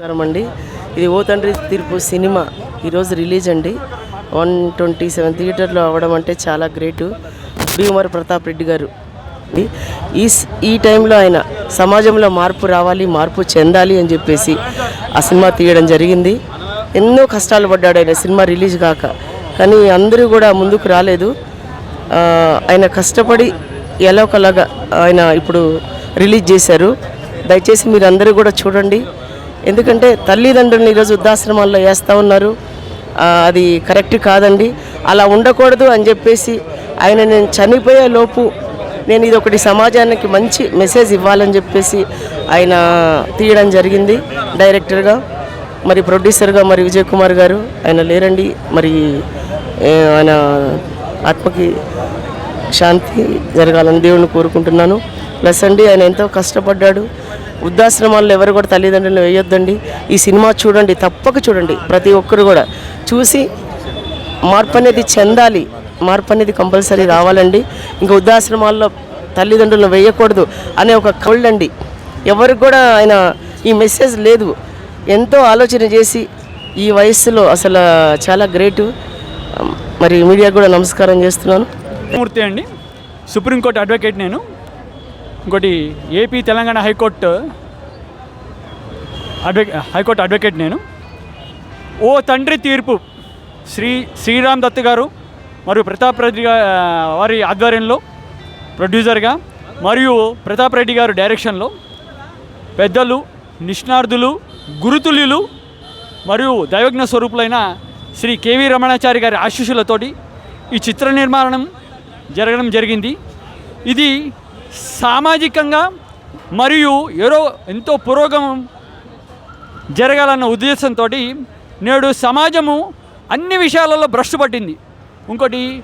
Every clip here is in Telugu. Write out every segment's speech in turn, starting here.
నమస్కారం అండి. ఇది ఓ తండ్రి తీర్పు సినిమా. ఈరోజు రిలీజ్ అండి. వన్ ట్వంటీ సెవెన్ థియేటర్లో అవ్వడం అంటే చాలా గ్రేటు. భీమవర ప్రతాప్ రెడ్డి గారు. ఈ ఈ టైంలో ఆయన సమాజంలో మార్పు రావాలి మార్పు చెందాలి అని చెప్పేసి ఆ సినిమా తీయడం జరిగింది. ఎన్నో కష్టాలు పడ్డాడు ఆయన సినిమా రిలీజ్ కాక. కానీ అందరూ కూడా ముందుకు రాలేదు. ఆయన కష్టపడి ఎలా ఒకలాగా ఆయన ఇప్పుడు రిలీజ్ చేశారు. దయచేసి మీరు అందరూ కూడా చూడండి. ఎందుకంటే తల్లిదండ్రులను ఈరోజు వృద్ధాశ్రమాల్లో వేస్తూ ఉన్నారు. అది కరెక్ట్ కాదండి. అలా ఉండకూడదు అని చెప్పేసి ఆయన నేను చనిపోయే లోపు నేను ఇది ఒకటి సమాజానికి మంచి మెసేజ్ ఇవ్వాలని చెప్పేసి ఆయన తీయడం జరిగింది డైరెక్టర్గా. మరి ప్రొడ్యూసర్గా మరి విజయ్ కుమార్ గారు ఆయన లేరండి. మరి ఆయన ఆత్మకి శాంతి జరగాలని దేవుణ్ణి కోరుకుంటున్నాను. ప్లస్ అండి ఆయన ఎంతో కష్టపడ్డాడు. వృద్ధాశ్రమాల్లో ఎవరు కూడా తల్లిదండ్రులను వేయొద్దండి. ఈ సినిమా చూడండి తప్పక చూడండి. ప్రతి ఒక్కరు కూడా చూసి మార్పు అనేది చెందాలి. మార్పు అనేది కంపల్సరీ రావాలండి. ఇంకా వృద్ధాశ్రమాల్లో తల్లిదండ్రులను వేయకూడదు అనే ఒక కళ్ళండి ఎవరికి కూడా ఆయన ఈ మెసేజ్ లేదు. ఎంతో ఆలోచన చేసి ఈ వయస్సులో అసలు చాలా గ్రేటు. మరి మీడియాకు కూడా నమస్కారం చేస్తున్నాను. మూర్తి అండి. సుప్రీంకోర్టు అడ్వకేట్ నేను. ఇంకోటి AP Telangana high court advocate high court advocate నేను. ఓ తండ్రి తీర్పు శ్రీ శ్రీరామ్ దత్ గారు మరియు ప్రతాప్ రెడ్డి వారి ఆధ్వర్యంలో ప్రొడ్యూసర్గా మరియు ప్రతాప్ రెడ్డి గారు డైరెక్షన్లో పెద్దలు నిష్ణార్థులు గురుతుల్యులు మరియు దైవజ్ఞ స్వరూపులైన శ్రీ కేవీ రమణాచారి గారి ఆశీస్సులతోటి ఈ చిత్ర నిర్మాణం జరగడం జరిగింది. ఇది సామాజికంగా మరియు ఎవరో ఎంతో పురోగమం జరగాలన్న ఉద్దేశంతో నేడు సమాజము అన్ని విషయాలలో భ్రష్టు పట్టింది. ఇంకోటి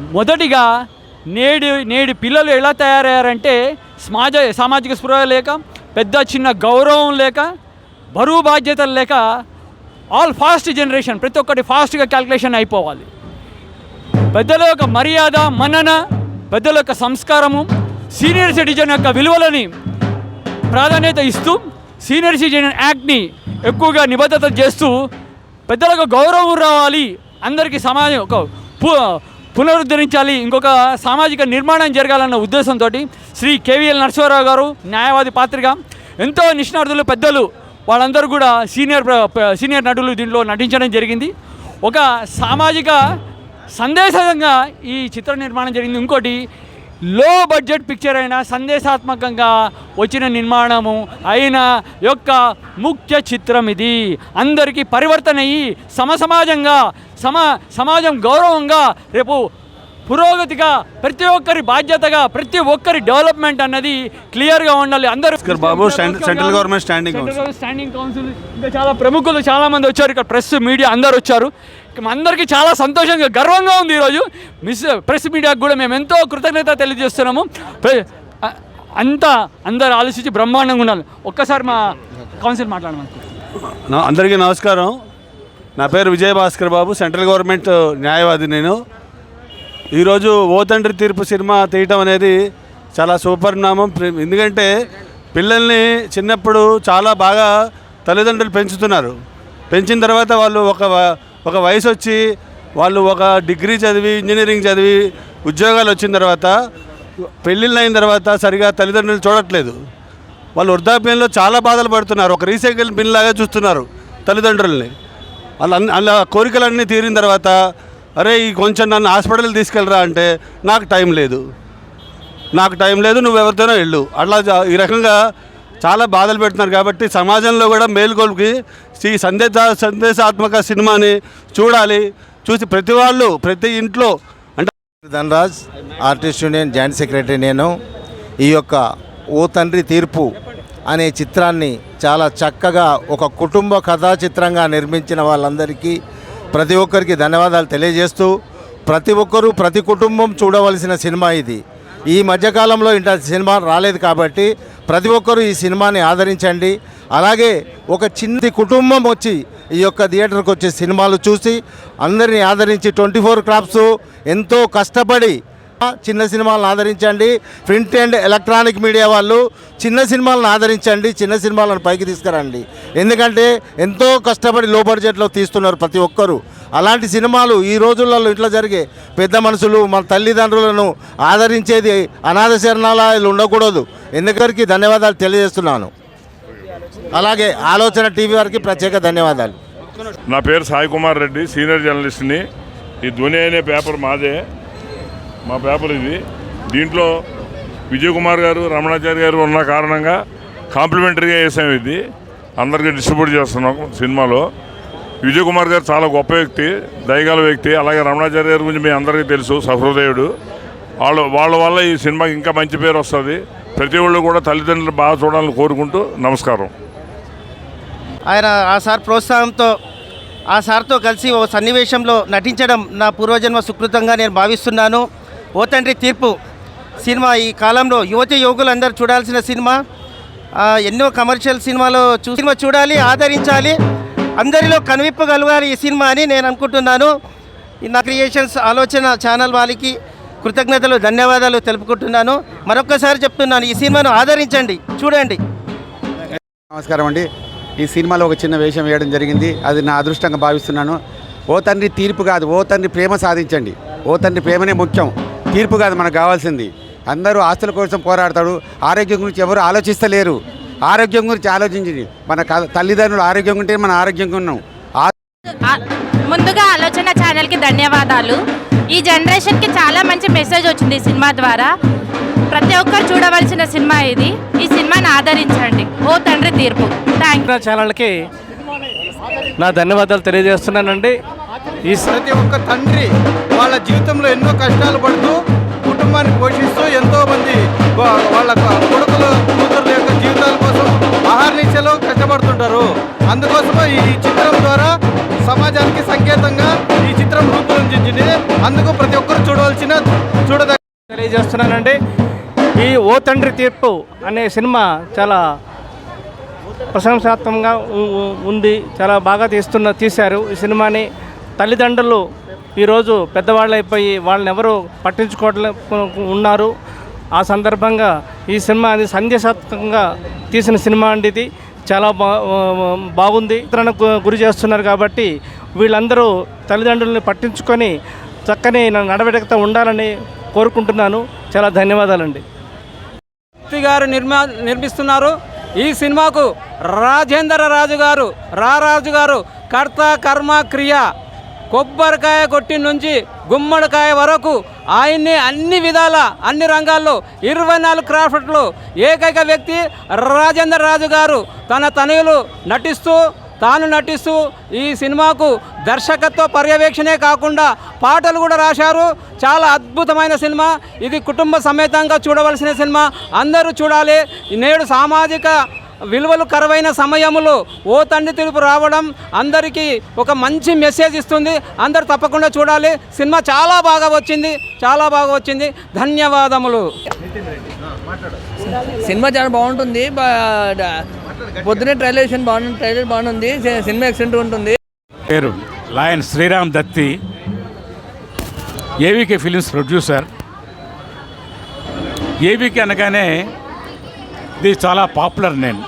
మొదటిగా నేడు నేడు పిల్లలు ఎలా తయారయ్యారంటే సమాజ సామాజిక స్పృహ లేక పెద్ద చిన్న గౌరవం లేక బరువు బాధ్యతలు లేక ఆల్ ఫాస్ట్ జనరేషన్ ప్రతి ఒక్కటి ఫాస్ట్గా క్యాల్కులేషన్ అయిపోవాలి. పెద్దల యొక్క మర్యాద మన్నన పెద్దల యొక్క సంస్కారము సీనియర్ సిటిజన్ యొక్క విలువలని ప్రాధాన్యత ఇస్తూ సీనియర్ సిటిజన్ యాక్ట్ని ఎక్కువగా నిబద్ధత చేస్తూ పెద్దలకు గౌరవం రావాలి అందరికీ సమాజం ఒక పు పునరుద్ధరించాలి ఇంకొక సామాజిక నిర్మాణం జరగాలన్న ఉద్దేశంతో శ్రీ కేవీఎల్ నరసింహారావు గారు న్యాయవాది పాత్రిక. ఎంతో నిష్ణార్థులు పెద్దలు వాళ్ళందరూ కూడా సీనియర్ సీనియర్ నటులు దీంట్లో నటించడం జరిగింది. ఒక సామాజిక సందేశంగా ఈ చిత్ర నిర్మాణం జరిగింది. ఇంకోటి లో బడ్జెట్ పిక్చర్ అయినా సందేశాత్మకంగా వచ్చిన నిర్మాణము అయిన యొక్క ముఖ్య చిత్రం ఇది. అందరికీ పరివర్తన అయ్యి సమసమాజంగా సమ సమాజం గౌరవంగా రేపు పురోగతిగా ప్రతి ఒక్కరి బాధ్యతగా ప్రతి ఒక్కరి డెవలప్మెంట్ అన్నది క్లియర్గా ఉండాలి. అందరూ బాబు, central government standing standing counsel ఇంకా చాలా ప్రముఖులు చాలా మంది వచ్చారు. ఇక్కడ ప్రెస్ మీడియా అందరు వచ్చారు. అందరికీ చాలా సంతోషంగా గర్వంగా ఉంది ఈరోజు. మిస్ ప్రెస్ మీడియాకు కూడా మేము ఎంతో కృతజ్ఞత తెలియజేస్తున్నాము. అంతా అందరు ఆలోచించి బ్రహ్మాండంగా ఉండాలి. ఒక్కసారి మా కౌన్సిల్ మాట్లాడమని అందరికీ నమస్కారం. నా పేరు విజయ భాస్కర్ బాబు సెంట్రల్ గవర్నమెంట్ న్యాయవాది నేను. ఈరోజు ఓ తండ్రి తీర్పు సినిమా తీయటం అనేది చాలా సుపరిణామం ఎందుకంటే పిల్లల్ని చిన్నప్పుడు చాలా బాగా తల్లిదండ్రులు పెంచుతున్నారు. పెంచిన తర్వాత వాళ్ళు ఒక ఒక వయసు వచ్చి వాళ్ళు ఒక డిగ్రీ చదివి ఇంజనీరింగ్ చదివి ఉద్యోగాలు వచ్చిన తర్వాత పెళ్ళిళ్ళు అయిన తర్వాత సరిగా తల్లిదండ్రులు చూడట్లేదు. వాళ్ళు వృద్ధాప్యంలో చాలా బాధలు పడుతున్నారు. ఒక రీసైకిల్ బిన్ లాగా చూస్తున్నారు తల్లిదండ్రుల్ని. వాళ్ళ అలా కోరికలన్నీ తీరిన తర్వాత అరే ఈ కొంచెం నన్ను హాస్పిటల్ తీసుకెళ్ళరా అంటే నాకు టైం లేదు. నాకు టైం లేదు నువ్వు ఎవరితోనో వెళ్ళు. అట్లా ఈ రకంగా చాలా బాధలు పెడుతున్నారు కాబట్టి సమాజంలో కూడా మేలుకొల్పి ఈ సందేశ సందేశాత్మక సినిమాని చూడాలి. చూసి ప్రతి వాళ్ళు ప్రతి ఇంట్లో అంటే Dhanraj artist union joint secretary నేను. ఈ యొక్క ఓ తండ్రి తీర్పు అనే చిత్రాన్ని చాలా చక్కగా ఒక కుటుంబ కథా చిత్రంగా నిర్మించిన వాళ్ళందరికీ ప్రతి ఒక్కరికి ధన్యవాదాలు తెలియజేస్తూ ప్రతి ఒక్కరూ ప్రతి కుటుంబం చూడవలసిన సినిమా ఇది. ఈ మధ్యకాలంలో ఇంత సినిమా రాలేదు కాబట్టి ప్రతి ఒక్కరూ ఈ సినిమాని ఆదరించండి. అలాగే ఒక చిన్న కుటుంబం వచ్చి ఈ యొక్క థియేటర్కి వచ్చే సినిమాలు చూసి అందరినీ ఆదరించి ట్వంటీ ఫోర్ క్రాప్స్ ఎంతో కష్టపడి చిన్న సినిమాలను ఆదరించండి. ప్రింట్ అండ్ ఎలక్ట్రానిక్ మీడియా వాళ్ళు చిన్న సినిమాలను ఆదరించండి. చిన్న సినిమాలను పైకి తీసుకురండి. ఎందుకంటే ఎంతో కష్టపడి లో బడ్జెట్లో తీస్తున్నారు ప్రతి ఒక్కరూ. అలాంటి సినిమాలు ఈ రోజులలో ఇట్లా జరిగే పెద్ద మనుషులు మన తల్లిదండ్రులను ఆదరించేది అనాథ శరణాలయాలు ఉండకూడదు. ఎందుకరికి ధన్యవాదాలు తెలియజేస్తున్నాను. అలాగే ఆలోచన టీవీ వారికి ప్రత్యేక ధన్యవాదాలు. నా పేరు సాయి కుమార్ రెడ్డి సీనియర్ జర్నలిస్ట్ని. ఈ ధ్వని అనే పేపర్ మాదే. మా పేపర్ ఇది. దీంట్లో విజయకుమార్ గారు రమణాచారి గారు ఉన్న కారణంగా కాంప్లిమెంటరీగా వేసాం ఇది. అందరికీ డిస్ట్రిబ్యూట్ చేస్తున్నాం సినిమాలో. విజయ్ కుమార్ గారు చాలా గొప్ప వ్యక్తి దయగల వ్యక్తి. అలాగే రమణాచారి గారి గురించి మీ అందరికీ తెలుసు సహృదయుడు. వాళ్ళు వాళ్ళ వల్ల ఈ సినిమాకి ఇంకా మంచి పేరు వస్తుంది. ప్రతి ఒళ్ళు కూడా తల్లిదండ్రులు బాగా చూడాలని కోరుకుంటూ నమస్కారం. ఆయన ఆ సార్ ప్రోత్సాహంతో ఆ సార్తో కలిసి ఓ సన్నివేశంలో నటించడం నా పూర్వజన్మ సుకృతంగా నేను భావిస్తున్నాను. ఓ తండ్రి తీర్పు. సినిమా ఈ కాలంలో యువతి యువకులందరూ చూడాల్సిన సినిమా. ఎన్నో కమర్షియల్ సినిమాలో చూ సినిమా చూడాలి ఆదరించాలి. అందరిలో కనువిప్పగలగాలి ఈ సినిమా అని నేను అనుకుంటున్నాను. నా క్రియేషన్స్ ఆలోచన ఛానల్ వాళ్ళకి కృతజ్ఞతలు ధన్యవాదాలు తెలుపుకుంటున్నాను. మరొకసారి చెప్తున్నాను ఈ సినిమాను ఆదరించండి చూడండి. నమస్కారం అండి. ఈ సినిమాలో ఒక చిన్న వేషం వేయడం జరిగింది. అది నా అదృష్టంగా భావిస్తున్నాను. ఓ తండ్రి తీర్పు కాదు ఓ తండ్రి ప్రేమ సాధించండి. ఓ తండ్రి ప్రేమనే ముఖ్యం. తీర్పు కాదు మనకు కావాల్సింది. అందరూ ఆస్తుల కోసం పోరాడతాడు ఆరోగ్యం గురించి ఎవరు ఆలోచిస్తలేరు. ఆరోగ్యం గురించి ఆలోచించండి మన తల్లిదండ్రులు ఆరోగ్యంగా ఉంటే మన ఆరోగ్యంగా ఉన్నాం. ముందుగా ఆలోచన ఛానల్కి ధన్యవాదాలు. ఈ జనరేషన్కి చాలా మంచి మెసేజ్ వచ్చింది ఈ సినిమా ద్వారా. ప్రతి ఒక్కరు చూడవలసిన సినిమా ఇది. ఈ సినిమాని ఆదరించండి. ఓ తండ్రి తీర్పు. థ్యాంక్ ఛానల్కి నా ధన్యవాదాలు తెలియజేస్తున్నానండి. ఈ ప్రతి ఒక్క తండ్రి వాళ్ళ జీవితంలో ఎన్నో కష్టాలు పడుతూ కుటుంబాన్ని పోషిస్తూ ఎంతో మంది వాళ్ళ కొడుకులు కూతుర్ల యొక్క జీవితాల కోసం అహర్నిశలు కష్టపడుతుంటారు. అందుకోసమే ఈ చిత్రం ద్వారా సమాజానికి సంకేతంగా ఈ చిత్రం రూపొందించింది. అందుకు ప్రతి ఒక్కరు చూడవలసిన చూడదగ్గ తెలియజేస్తున్నానండి. ఈ ఓ తండ్రి తీర్పు అనే సినిమా చాలా ప్రశంసాత్మకంగా ఉంది చాలా బాగా తీస్తున్న తీశారు. ఈ సినిమాని తల్లిదండ్రులు ఈరోజు పెద్దవాళ్ళు అయిపోయి వాళ్ళని ఎవరు పట్టించుకోవట్లే ఉన్నారు. ఆ సందర్భంగా ఈ సినిమా అది సందేశాత్మకంగా తీసిన సినిమా అండి ఇది. చాలా బా బాగుంది. ఇతరులకు గురి చేస్తున్నారు కాబట్టి వీళ్ళందరూ తల్లిదండ్రులని పట్టించుకొని చక్కని నడవడికతో ఉండాలని కోరుకుంటున్నాను. చాలా ధన్యవాదాలండి. గారు నిర్మా నిర్మిస్తున్నారు. ఈ సినిమాకు రాజేంద్ర రాజు గారు రారాజు గారు కర్త కర్మ క్రియ కొబ్బరికాయ కొట్టి నుంచి గుమ్మడికాయ వరకు ఆయన్ని అన్ని విధాల అన్ని రంగాల్లో ఇరవై నాలుగు క్రాఫ్ట్లో ఏకైక వ్యక్తి రాజేంద్ర రాజు గారు. తన తనయులు నటిస్తూ తాను నటిస్తూ ఈ సినిమాకు దర్శకత్వ పర్యవేక్షణే కాకుండా పాటలు కూడా రాశారు. చాలా అద్భుతమైన సినిమా. ఇది కుటుంబ సమేతంగా చూడవలసిన సినిమా. అందరూ చూడాలి. నేడు సామాజిక విలువలు కరువైన సమయంలో ఓ తండ్రి తెలుపు రావడం అందరికీ ఒక మంచి మెసేజ్ ఇస్తుంది. అందరు తప్పకుండా చూడాలి. సినిమా చాలా బాగా వచ్చింది. చాలా బాగా వచ్చింది. ధన్యవాదములు. సినిమా చాలా బాగుంటుంది. పొద్దునే ట్రైలేషన్ బాగుంది. ట్రైలర్ బాగుంది సినిమా ఎక్సలెంట్ ఉంటుంది. పేరు lion Sriram Datti AVK films producer. AVK అనగానే ఇది చాలా popular name.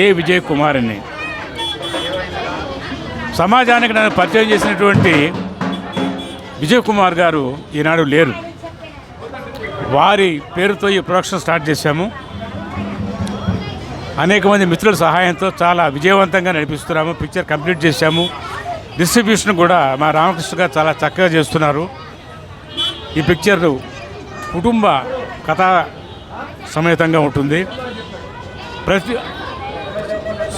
A Vijay Kumar అని సమాజానికి నన్ను పరిచయం చేసినటువంటి విజయ్ కుమార్ గారు ఈనాడు లేరు. వారి పేరుతో ఈ ప్రొడక్షన్ స్టార్ట్ చేశాము. అనేక మంది మిత్రుల సహాయంతో చాలా విజయవంతంగా నడిపిస్తున్నాము పిక్చర్ కంప్లీట్ చేశాము. డిస్ట్రిబ్యూషన్ కూడా మా రామకృష్ణ గారు చాలా చక్కగా చేస్తున్నారు. ఈ పిక్చర్ కుటుంబ కథా సమేతంగా ఉంటుంది. ప్రతి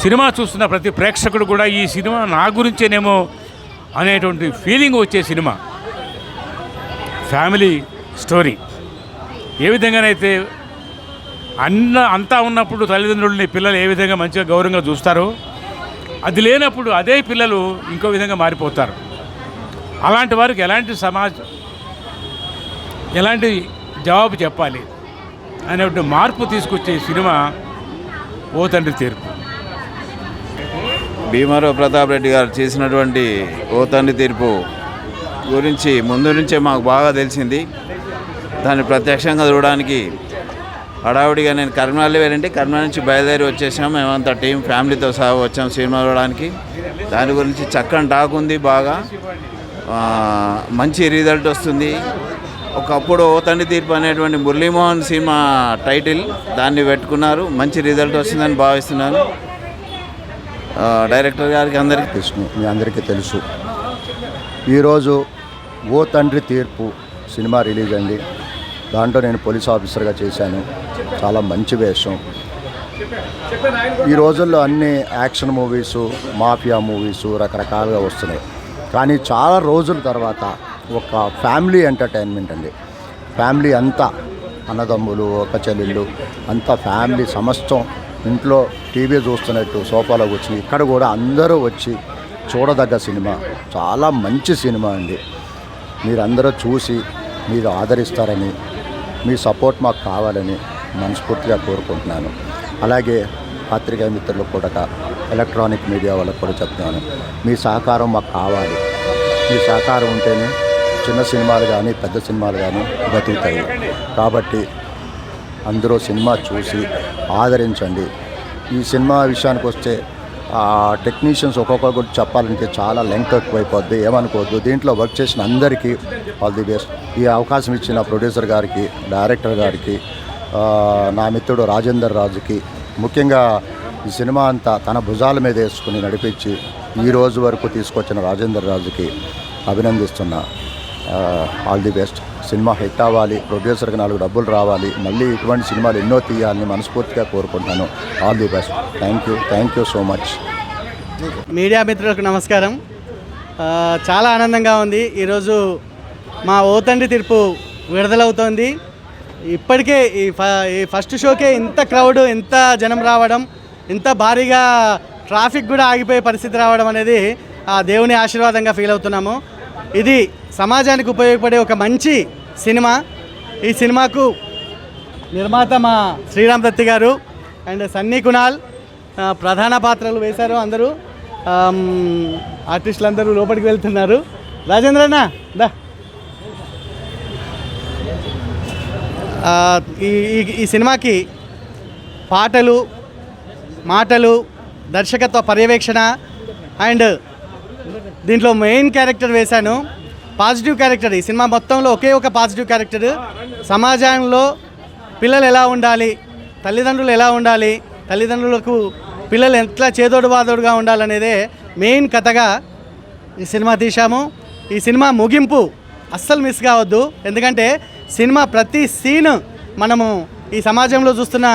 సినిమా చూస్తున్న ప్రతి ప్రేక్షకుడు కూడా ఈ సినిమా నా గురించేనేమో అనేటువంటి ఫీలింగ్ వచ్చే సినిమా. Family story. ఏ విధంగానైతే అన్న అంతా ఉన్నప్పుడు తల్లిదండ్రులని పిల్లలు ఏ విధంగా మంచిగా గౌరవంగా చూస్తారో అది లేనప్పుడు అదే పిల్లలు ఇంకో విధంగా మారిపోతారు. అలాంటి వారికి ఎలాంటి సమాజం ఎలాంటి జవాబు చెప్పాలి అనేటువంటి మార్పు తీసుకొచ్చే సినిమా ఓ తండ్రి తీర్పు. భీమారావు ప్రతాప్ రెడ్డి గారు చేసినటువంటి ఓతన్ని తీర్పు గురించి ముందు నుంచే మాకు బాగా తెలిసింది. దాన్ని ప్రత్యక్షంగా చూడడానికి హడావుడిగా నేను కర్మనాలి వెళ్ళండి. కర్మ నుంచి బయలుదేరి వచ్చేసాం. మేమంతా టీం ఫ్యామిలీతో సహా వచ్చాం సినిమా చూడడానికి. దాని గురించి చక్కని టాక్ ఉంది బాగా. మంచి రిజల్ట్ వస్తుంది. ఒకప్పుడు ఓతండి తీర్పు అనేటువంటి మురళీమోహన్ సినిమా టైటిల్ దాన్ని పెట్టుకున్నారు. మంచి రిజల్ట్ వస్తుందని భావిస్తున్నాను. డైరెక్టర్ గారికి అందరికీ కృష్ణ మీ అందరికీ తెలుసు. ఈరోజు ఓ తండ్రి తీర్పు సినిమా రిలీజ్ అండి దాంట్లో నేను పోలీస్ ఆఫీసర్గా చేశాను. చాలా మంచి వేషం. ఈ రోజుల్లో అన్ని యాక్షన్ మూవీస్ మాఫియా మూవీస్ రకరకాలుగా వస్తున్నాయి. కానీ చాలా రోజుల తర్వాత ఒక ఫ్యామిలీ ఎంటర్టైన్మెంట్ అండి. ఫ్యామిలీ అంతా అన్నదమ్ములు ఒక చెల్లెళ్ళు అంతా ఫ్యామిలీ సమస్తం ఇంట్లో టీవీ చూస్తున్నట్టు సోఫాలో వచ్చి ఇక్కడ కూడా అందరూ వచ్చి చూడదగ్గ సినిమా. చాలా మంచి సినిమా అండి. మీరందరూ చూసి మీరు ఆదరిస్తారని మీ సపోర్ట్ మాకు కావాలని మనస్ఫూర్తిగా కోరుకుంటున్నాను. అలాగే పత్రికా మిత్రులకు కూడా ఎలక్ట్రానిక్ మీడియా వాళ్ళకు కూడా చెప్తున్నాను. మీ సహకారం మాకు కావాలి. మీ సహకారం ఉంటేనే చిన్న సినిమాలు కానీ పెద్ద సినిమాలు కానీ బతుకుతాయి. కాబట్టి అందరూ సినిమా చూసి ఆదరించండి. ఈ సినిమా విషయానికి వస్తే టెక్నీషియన్స్ ఒక్కొక్కరు గురించి చెప్పాలంటే చాలా లెంగ్త్ ఎక్కువైపోద్ది ఏమనుకోవద్దు. దీంట్లో వర్క్ చేసిన అందరికీ ఆల్ ది బెస్ట్ ఈ అవకాశం ఇచ్చిన ప్రొడ్యూసర్ గారికి డైరెక్టర్ గారికి నా మిత్రుడు రాజేందర్ రాజుకి ముఖ్యంగా ఈ సినిమా అంతా తన భుజాల మీద వేసుకుని నడిపించి ఈ రోజు వరకు తీసుకొచ్చిన రాజేందర్ రాజుకి అభినందిస్తున్నా. All the best cinema hit అవ్వాలి ప్రొడ్యూసర్కి నాలుగు డబ్బులు రావాలి మళ్ళీ ఇటువంటి సినిమాలు ఎన్నో తీయాలని మనస్ఫూర్తిగా కోరుకుంటాను. All the best thank you thank you so much media మిత్రులకు నమస్కారం. చాలా ఆనందంగా ఉంది. ఈరోజు మా ఓతండి తీర్పు విడుదలవుతోంది. ఇప్పటికే ఈ ఫ ఈ ఫస్ట్ షోకే ఇంత క్రౌడ్ ఇంత జనం రావడం ఇంత భారీగా ట్రాఫిక్ కూడా ఆగిపోయే పరిస్థితి రావడం అనేది ఆ దేవుని ఆశీర్వాదంగా ఫీల్ అవుతున్నాము. ఇది సమాజానికి ఉపయోగపడే ఒక మంచి సినిమా. ఈ సినిమాకు నిర్మాత మా శ్రీరామ్ దత్తి గారు అండ్ సన్నీ కునాల్ ప్రధాన పాత్రలు వేశారు అందరూ. ఆర్టిస్టులు అందరూ లోపలికి వెళ్తున్నారు. రాజేంద్ర అన్న దా. ఈ- ఈ సినిమాకి పాటలు మాటలు దర్శకత్వ పర్యవేక్షణ అండ్ దీంట్లో మెయిన్ క్యారెక్టర్ వేశాను. పాజిటివ్ క్యారెక్టర్ ఈ సినిమా మొత్తంలో ఒకే ఒక పాజిటివ్ క్యారెక్టర్. సమాజంలో పిల్లలు ఎలా ఉండాలి? తల్లిదండ్రులు ఎలా ఉండాలి? తల్లిదండ్రులకు పిల్లలు ఎట్లా చేదోడు బాదోడుగా ఉండాలనేదే మెయిన్ కథగా ఈ సినిమా తీశాము. ఈ సినిమా ముగింపు అస్సలు మిస్ కావద్దు. ఎందుకంటే సినిమా ప్రతి సీన్ మనము ఈ సమాజంలో చూస్తున్న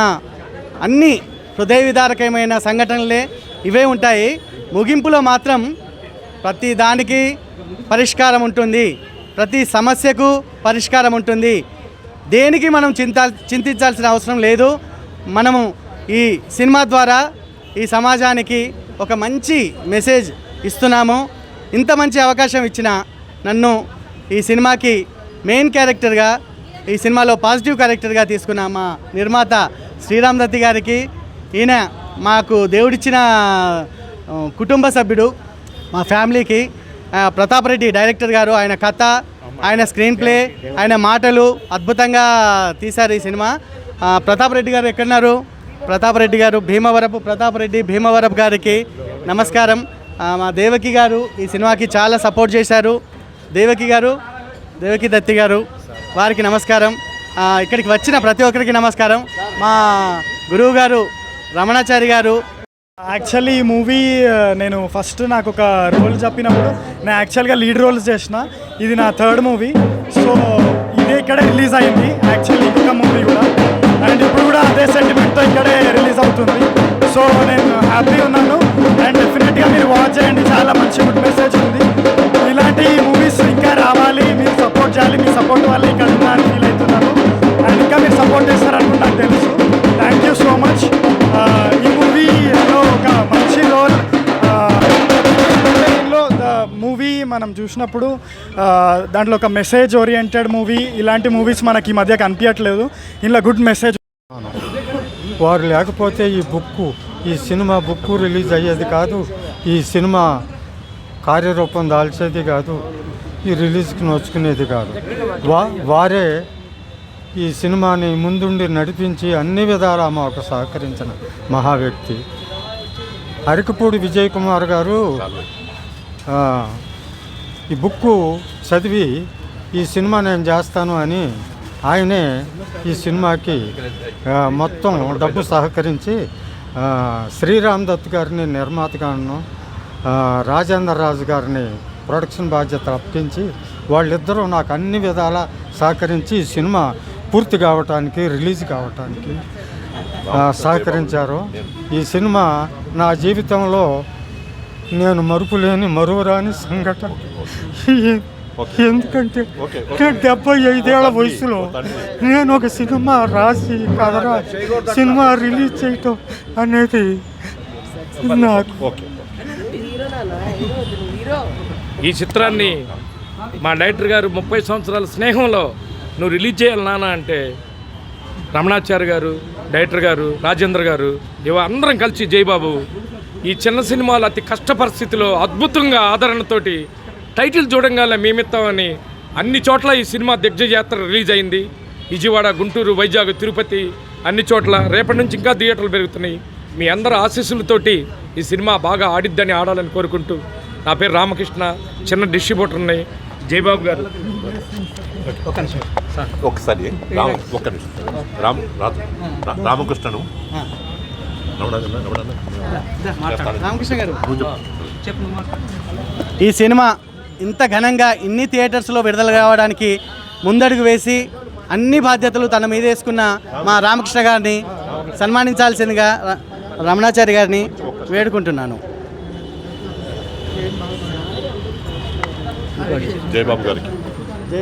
అన్ని హృదయ విదారకమైన సంఘటనలే. ఇవే ఉంటాయి. ముగింపులో మాత్రం ప్రతి దానికి పరిష్కారం ఉంటుంది. ప్రతి సమస్యకు పరిష్కారం ఉంటుంది. దేనికి మనం చింతా చింతించాల్సిన అవసరం లేదు. మనము ఈ సినిమా ద్వారా ఈ సమాజానికి ఒక మంచి మెసేజ్ ఇస్తున్నాము. ఇంత మంచి అవకాశం ఇచ్చిన నన్ను ఈ సినిమాకి మెయిన్ క్యారెక్టర్గా ఈ సినిమాలో పాజిటివ్ క్యారెక్టర్గా తీసుకున్న మా నిర్మాత శ్రీరామ్ దత్తి గారికి ఈయన మాకు దేవుడిచ్చిన కుటుంబ సభ్యుడు. మా ఫ్యామిలీకి ప్రతాప్ రెడ్డి డైరెక్టర్ గారు ఆయన కథ ఆయన స్క్రీన్ ప్లే ఆయన మాటలు అద్భుతంగా తీశారు ఈ సినిమా. ప్రతాప్ రెడ్డి గారు ఎక్కడున్నారు? ప్రతాప్ రెడ్డి గారు భీమవరపు ప్రతాప్ రెడ్డి భీమవరపు గారికి నమస్కారం. మా దేవకి గారు ఈ సినిమాకి చాలా సపోర్ట్ చేశారు. దేవకి గారు దేవకి దత్తి గారు వారికి నమస్కారం. ఇక్కడికి వచ్చిన ప్రతి ఒక్కరికి నమస్కారం. మా గురువు గారు రమణాచారి గారు యాక్చువల్లీ ఈ మూవీ uh, నేను ఫస్ట్ నాకు ఒక రోల్ చెప్పినప్పుడు నేను యాక్చువల్గా లీడ్ రోల్స్ చేసిన. ఇది నా థర్డ్ మూవీ సో ఇదే ఇక్కడే రిలీజ్ అయింది యాక్చువల్లీ ఇంకొక మూవీ కూడా. అండ్ ఇప్పుడు కూడా అదే సెంటిమెంట్తో ఇక్కడే రిలీజ్ అవుతుంది. సో నేను హ్యాపీ ఉన్నాను. అండ్ డెఫినెట్గా మీరు వాచ్ చేయండి. చాలా మంచి గుడ్ మెసేజ్ ఉంది. ఇలాంటి మూవీస్ ఇంకా రావాలి. మీరు సపోర్ట్ చేయాలి. మీ సపోర్ట్ వల్ల ఇక్కడ ఉన్నారని ఫీల్ అవుతున్నాను. అండ్ ఇంకా మీరు సపోర్ట్ చేస్తారనుకుంటే నాకు తెలుసు. థ్యాంక్ యూ సో మచ్ మనం చూసినప్పుడు దాంట్లో ఒక మెసేజ్ ఓరియంటెడ్ మూవీ ఇలాంటి మూవీస్ మనకి ఈ మధ్య కనిపించట్లేదు ఇందులో గుడ్ మెసేజ్ వారు లేకపోతే ఈ బుక్కు ఈ సినిమా బుక్కు రిలీజ్ అయ్యేది కాదు ఈ సినిమా కార్యరూపం దాల్చేది కాదు ఈ రిలీజ్కి నోచుకునేది కాదు. వా వారే ఈ సినిమాని ముందుండి నడిపించి అన్ని విధాలా మాకు సహకరించిన మహా వ్యక్తి అరకపూడి విజయ్ కుమార్ గారు ఈ బుక్కు చదివి ఈ సినిమా నేను చేస్తాను అని ఆయనే ఈ సినిమాకి మొత్తం డబ్బు సహకరించి శ్రీరామ్ దత్ గారిని నిర్మాతగాను రాజేంద్ర రాజు గారిని ప్రొడక్షన్ బాధ్యత అప్పించి వాళ్ళిద్దరూ నాకు అన్ని విధాల సహకరించి ఈ సినిమా పూర్తి కావటానికి రిలీజ్ కావటానికి సహకరించారు. ఈ సినిమా నా జీవితంలో నేను మరుపులేని మరువరాని సంఘటన. ఎందుకంటే డెబ్బై ఐదేళ్ళ వయసులో నేను ఒక సినిమా రాసి కథ రాసి సినిమా రిలీజ్ చేయటం అనేది నాకు ఈ చిత్రాన్ని మా డైరెక్టర్ గారు ముప్పై సంవత్సరాల స్నేహంలో నువ్వు రిలీజ్ చేయాలి నాన్న అంటే రమణాచారి గారు డైరెక్టర్ గారు రాజేంద్ర గారు ఇవ అందరం కలిసి జయబాబు ఈ చిన్న సినిమాలు అతి కష్ట పరిస్థితిలో అద్భుతంగా ఆదరణతోటి టైటిల్ చూడంగానే మేమిస్తామని అన్ని చోట్ల ఈ సినిమా దిగ్జయ యాత్ర రిలీజ్ అయింది. విజయవాడ గుంటూరు వైజాగ్ తిరుపతి అన్ని చోట్ల రేపటి నుంచి ఇంకా థియేటర్లు పెరుగుతున్నాయి. మీ అందరి ఆశీస్సులతోటి ఈ సినిమా బాగా ఆడిద్దని ఆడాలని కోరుకుంటూ నా పేరు రామకృష్ణ చిన్న డిస్ట్రిబ్యూటర్ని జయబాబు గారు. ఒకసారి ఒక్క నిమిషం. రామ రామకృష్ణను. రామకృష్ణ గారు. ఈ సినిమా ఇంత ఘనంగా ఇన్ని థియేటర్స్లో విడుదల కావడానికి ముందడుగు వేసి అన్ని బాధ్యతలు తన మీద వేసుకున్న మా రామకృష్ణ గారిని సన్మానించాల్సిందిగా ర- రమణాచారి గారిని వేడుకుంటున్నాను. జయబాబు గారికి.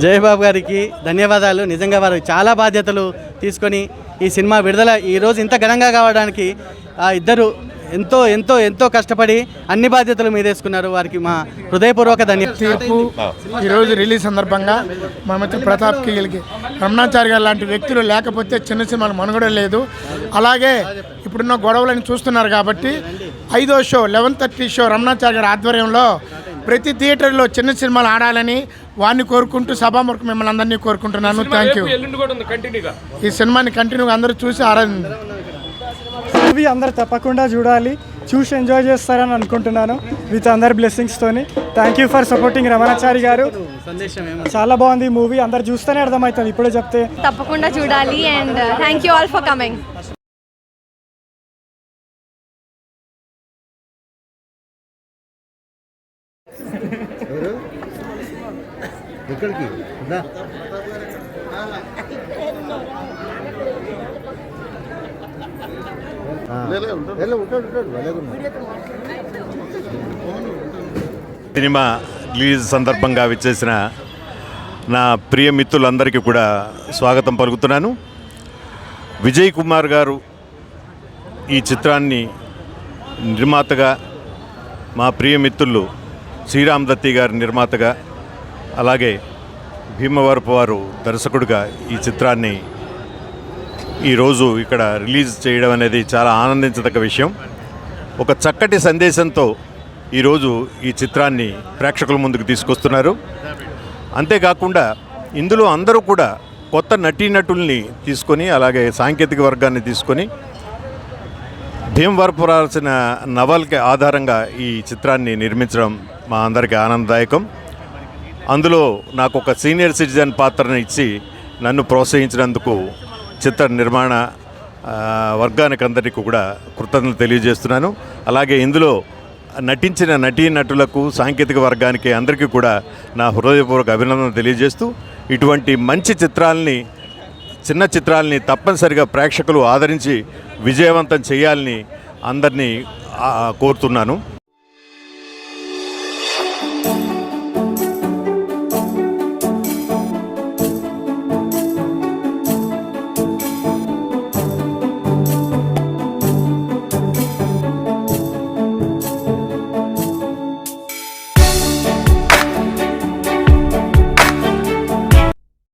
జయబాబు గారికి ధన్యవాదాలు. నిజంగా వారు చాలా బాధ్యతలు తీసుకొని ఈ సినిమా విడుదల ఈరోజు ఇంత ఘనంగా కావడానికి ఆ ఇద్దరు ఎంతో ఎంతో ఎంతో కష్టపడి అన్ని బాధ్యతలు మీద వేసుకున్నారు వారికి మా హృదయపూర్వక ధన్యవాదాలు. తీర్పు ఈరోజు రిలీజ్ సందర్భంగా మా మిత్రుడు ప్రతాప్ కీగిలికి రమణాచారి గారు లాంటి వ్యక్తులు లేకపోతే చిన్న సినిమాలు మనుగడ లేదు. అలాగే ఇప్పుడున్న గొడవలను చూస్తున్నారు కాబట్టి ఐదో show eleven thirty show Ramanachari గారి ఆధ్వర్యంలో ప్రతి థియేటర్లో చిన్న సినిమాలు ఆడాలని వారిని కోరుకుంటూ సభాముఖ మిమ్మల్ని అందరినీ కోరుకుంటున్నాను. థ్యాంక్ యూ ఈ సినిమాని కంటిన్యూగా అందరూ చూసి ఆరాధన మూవీ అందరు తప్పకుండా చూడాలి. చూసి ఎంజాయ్ చేస్తారని అనుకుంటున్నాను. విత్ అందరి బ్లెస్సింగ్స్తోని thank you for supporting Ramanachari గారు. చాలా బాగుంది మూవీ అందరు చూస్తేనే అర్థమవుతుంది. ఇప్పుడే చెప్తే. తప్పకుండా చూడాలి and thank you all for coming ఎక్కడికి? సినిమా రిలీజ్ సందర్భంగా విచ్చేసిన నా ప్రియ మిత్రులందరికీ కూడా స్వాగతం పలుకుతున్నాను. విజయ్ కుమార్ గారు ఈ చిత్రాన్ని నిర్మాతగా మా ప్రియ మిత్రులు శ్రీరామ్ దత్తి గారి నిర్మాతగా అలాగే భీమవరపు వారు దర్శకుడిగా ఈ చిత్రాన్ని ఈరోజు ఇక్కడ రిలీజ్ చేయడం అనేది చాలా ఆనందించదగ్గ విషయం. ఒక చక్కటి సందేశంతో ఈరోజు ఈ చిత్రాన్ని ప్రేక్షకుల ముందుకు తీసుకొస్తున్నారు. అంతేకాకుండా ఇందులో అందరూ కూడా కొత్త నటీనటుల్ని తీసుకొని అలాగే సాంకేతిక వర్గాన్ని తీసుకొని భీమవరపు రాల్సిన నవల్కి ఆధారంగా ఈ చిత్రాన్ని నిర్మించడం మా అందరికీ ఆనందదాయకం. అందులో నాకు ఒక సీనియర్ సిటిజన్ పాత్రను ఇచ్చి నన్ను ప్రోత్సహించినందుకు చిత్ర నిర్మాణ వర్గానికి అందరికీ కూడా కృతజ్ఞతలు తెలియజేస్తున్నాను. అలాగే ఇందులో నటించిన నటీనటులకు సాంకేతిక వర్గానికి అందరికీ కూడా నా హృదయపూర్వక అభినందన తెలియజేస్తూ ఇటువంటి మంచి చిత్రాల్ని చిన్న చిత్రాల్ని తప్పనిసరిగా ప్రేక్షకులు ఆదరించి విజయవంతం చేయాలని అందరినీ కోరుతున్నాను.